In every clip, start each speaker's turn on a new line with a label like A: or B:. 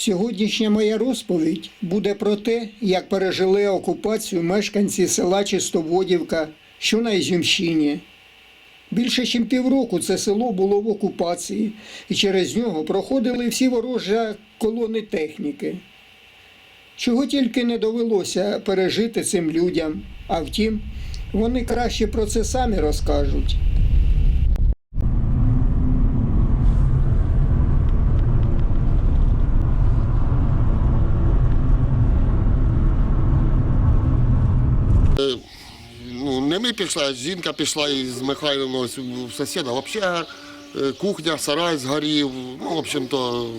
A: Сьогоднішня моя розповідь буде про те, як пережили окупацію мешканці села Чистоводівка, що на Ізюмщині. Більше ніж півроку це село було в окупації, і через нього проходили всі ворожі колони техніки. Чого тільки не довелося пережити цим людям, а втім, вони краще про це самі розкажуть.
B: ну, не ми пішли, а жінка пішла із Михайлом у сусіда. Взагалі е, кухня, сарай згорів. Ну, в общем-то,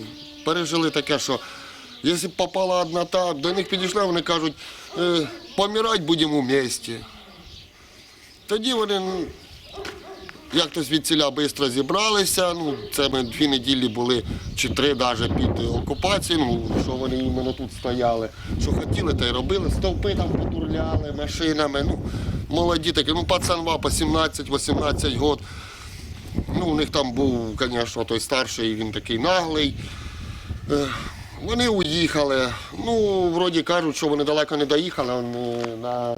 B: пережили таке, що якщо б попала одна та, до них підійшли, вони кажуть, е, помирати будемо в місті. Тоді вони ну, як то звідсіля швидко зібралися. Ну, це ми дві неділі були чи три навіть під окупацією, ну, що вони іменно тут стояли. Що хотіли, то й робили. Стовпи там потурляли машинами. Ну, молоді такі, ну пацанва по 17-18 років. Ну, у них там був, звісно, той старший, він такий наглий. Е, Вони уїхали. Ну, вроді кажуть, що вони далеко не доїхали. Вони на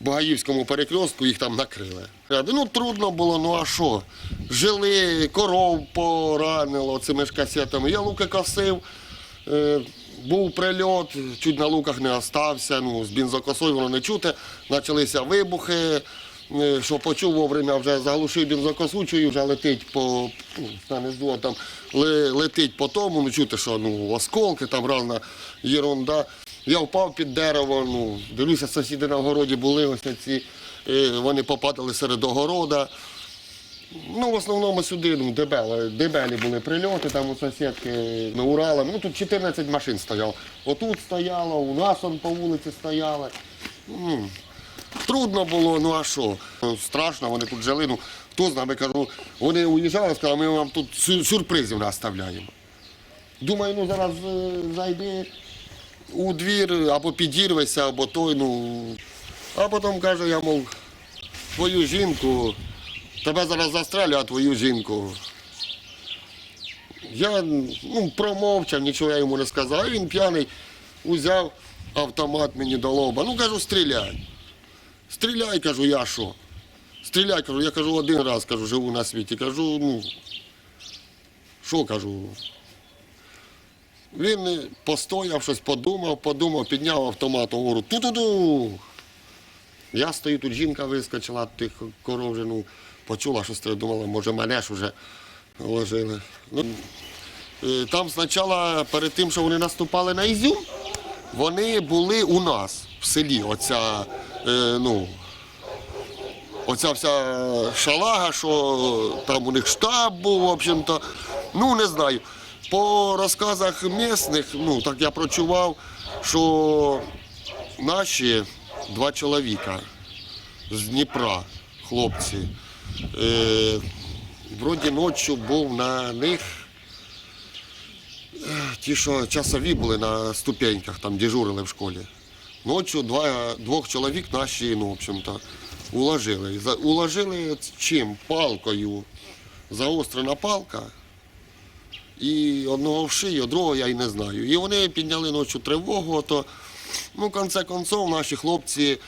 B: Бугаївському перекрестку їх там накрили. Ну, трудно було, ну а що? Жили, коров поранило цими ж касетами. Я луки косив, е, був прильот, чуть на луках не остався. Ну, з бензокосою воно не чути. Почалися вибухи. е, Що почув вовремя, вже заглушив бензокосу, чую, вже летить по ну, там летить по тому, ну чути, що ну, осколки, там різна єрунда. Я впав під дерево, ну, дивлюся, сусіди на огороді були, ось ці, е, вони попадали серед огорода. Ну, в основному сюди, ну, дебели, дебелі були прильоти, там у сусідки на Уралами. Ну, тут 14 машин стояло. Отут стояло, у нас он по вулиці стояли. Ну, трудно було, ну а що? Ну, Страшно, вони тут жили. Ну, хто знає, я кажу, вони уїжджали, сказали, ми вам тут сю- сюрпризів наставляємо. Думаю, ну зараз е, зайди у двір або підірвешся, або той, ну. А потім каже, я мов, твою жінку, тебе зараз застрелю, а твою жінку. Я ну, промовчав, нічого я йому не сказав. Він п'яний узяв автомат мені до лоба. Ну кажу, стріляй. Стріляй, кажу, я що? Стріляй, кажу, я кажу один раз, кажу, живу на світі. Кажу, ну, що кажу, він постояв, щось подумав, подумав, підняв автомат вгору. Ту-ту-ду. Я стою, тут жінка вискочила, тих коров вже, ну, почула, що стріляє, думала, може мене ж вже ложили. Ну, е, там спочатку, перед тим, що вони наступали на Ізюм, вони були у нас в селі. Оця, е, ну, оця вся шалага, що там у них штаб був, в общем-то. Ну, не знаю. По розказах місних, ну, так я прочував, що наші два чоловіка з Дніпра, хлопці, е, вроді ночі був на них. е, Ті, що часові були на ступеньках, там дежурили в школі. Ночі два, двох чоловік наші, ну, в общем-то, уложили. Уложили чим? Палкою. Заострена палка. І одного в шию, другого я й не знаю. І вони підняли ночі тривогу, то ну, в конце концов, наші хлопці,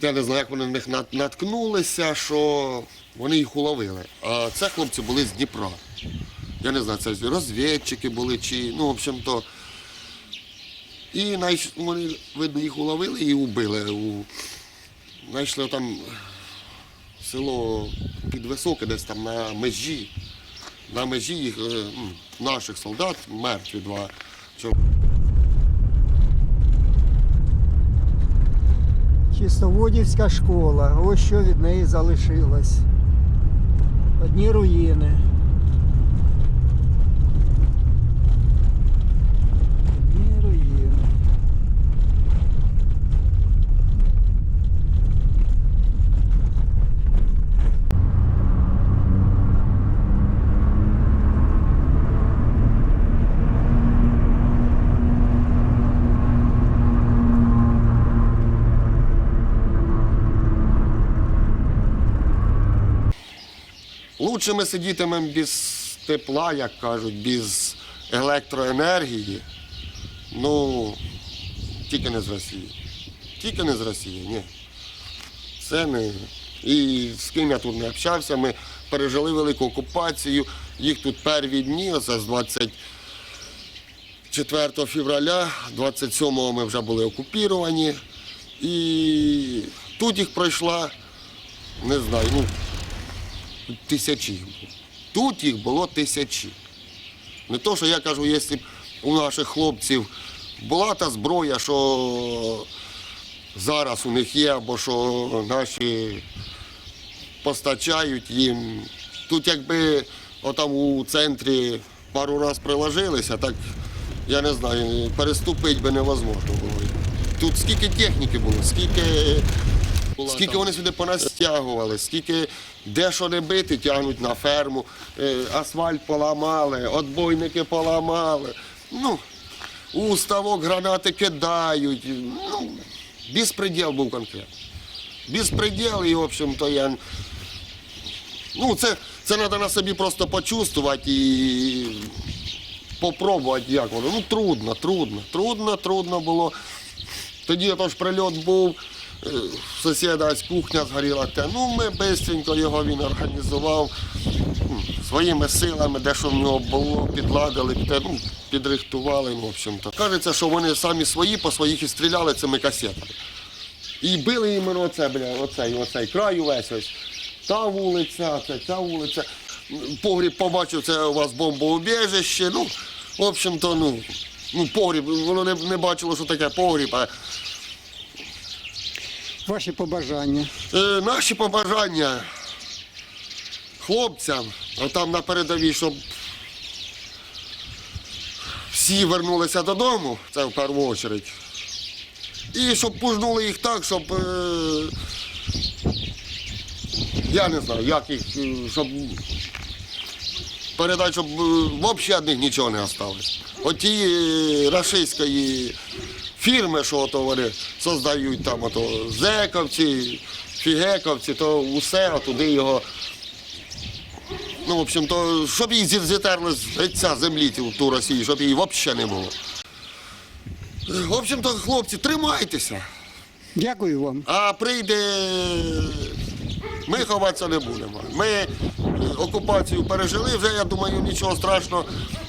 B: я не знаю, як вони на них наткнулися, що вони їх уловили. А це хлопці були з Дніпра. Я не знаю, це розвідчики були чи, ну, в общем-то. І найш- вони, видно, їх уловили і убили. У... Знайшли там село Підвисоке, десь там на межі. На межі їх, е, наших солдат мертві два.
A: Чистоводівська школа. Ось що від неї залишилось. Одні руїни. Одні руїни.
B: Лучше ми сидітимемо без тепла, як кажуть, без електроенергії, ну, тільки не з Росії. Тільки не з Росії, ні. Це не. І з ким я тут не общався, ми пережили велику окупацію. Їх тут перві дні, оце з 24 февраля, 27-го ми вже були окупіровані. І тут їх пройшла, не знаю, ну, тисячі їх було. Тут їх було тисячі. Не то, що я кажу, якщо б у наших хлопців була та зброя, що зараз у них є, або що наші постачають їм. Тут якби отам у центрі пару раз приложилися, так я не знаю, переступити би невозможно було. Тут скільки техніки було, скільки, скільки вони сюди понастягували, скільки де що не бити, тягнуть на ферму, е, асфальт поламали, отбойники поламали. Ну, у ставок гранати кидають. Ну, безпреділ був конкретно. Безпреділ, і, в общем-то, я. Ну, це, це треба на собі просто почувствувати і попробувати, як воно. Ну, трудно, трудно, трудно, трудно було. Тоді отож прильот був, сусіда кухня згоріла. Те. Ну, ми швидко його він організував своїми силами, де що в нього було, підладили, те, ну, підрихтували, ну, в общем-то. Кажеться, що вони самі свої, по своїх і стріляли цими касетами. І били іменно оце, бля, оцей, оцей край увесь ось. Та вулиця, це, ця вулиця. Погріб побачив, це у вас бомбоубіжище. Ну, в общем-то, ну, ну погріб, воно не, не бачило, що таке погріб. А,
A: Ваші побажання.
B: е, наші побажання хлопцям, а там на передовій, щоб всі вернулися додому, це в першу чергу. І щоб пужнули їх так, щоб. Е, я не знаю, як їх, щоб передати, щоб е, взагалі від них нічого не залишилось. От ті е, рашистської фірми, що ото вони создають там ото зековці, фігековці, то усе а туди його. Ну, в общем, то, щоб її зі- зітерли з лиця землі ту Росію, щоб її взагалі не було. В общем-то, хлопці, тримайтеся.
A: Дякую вам.
B: А прийде, ми ховатися не будемо. Ми окупацію пережили, вже я думаю, нічого страшного.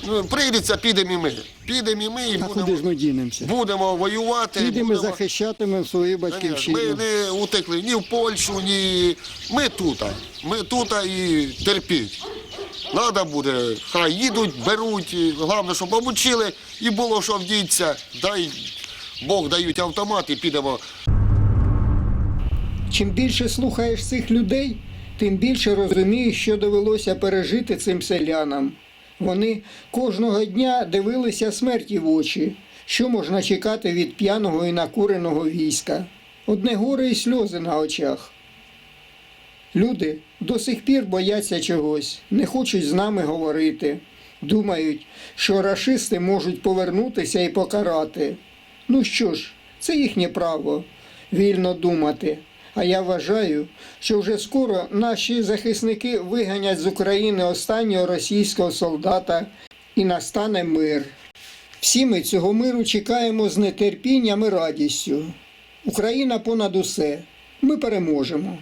B: Ну, прийдеться, підемо і ми. Підемо і ми і
A: А куди
B: будемо,
A: ж ми дінемося?
B: будемо воювати.
A: Підемо
B: будемо-
A: захищатимемо свою батьківщину.
B: Ми не утекли ні в Польщу, ні. Ми тут. Ми тут і терпіть. Надо буде, хай їдуть, беруть. і Головне, щоб обучили і було що вдіться. Дай Бог дають автомат і підемо.
A: Чим більше слухаєш цих людей, тим більше розумієш, що довелося пережити цим селянам. Вони кожного дня дивилися смерті в очі, що можна чекати від п'яного і накуреного війська. Одне горе і сльози на очах. Люди до сих пір бояться чогось, не хочуть з нами говорити. Думають, що рашисти можуть повернутися і покарати. Ну що ж, це їхнє право вільно думати. А я вважаю, що вже скоро наші захисники виганять з України останнього російського солдата і настане мир. Всі ми цього миру чекаємо з нетерпінням і радістю. Україна понад усе. Ми переможемо.